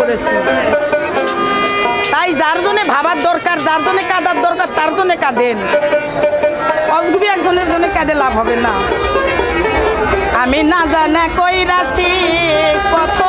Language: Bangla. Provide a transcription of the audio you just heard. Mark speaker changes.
Speaker 1: করেছি। তাই যার জন্য ভাবার দরকার, যার জন্য কাদার দরকার, তার জন্য কাঁদেন। অজগুবি একজনের জন্য কাঁদে লাভ হবে না। আমি না জানা কইরাছি কথা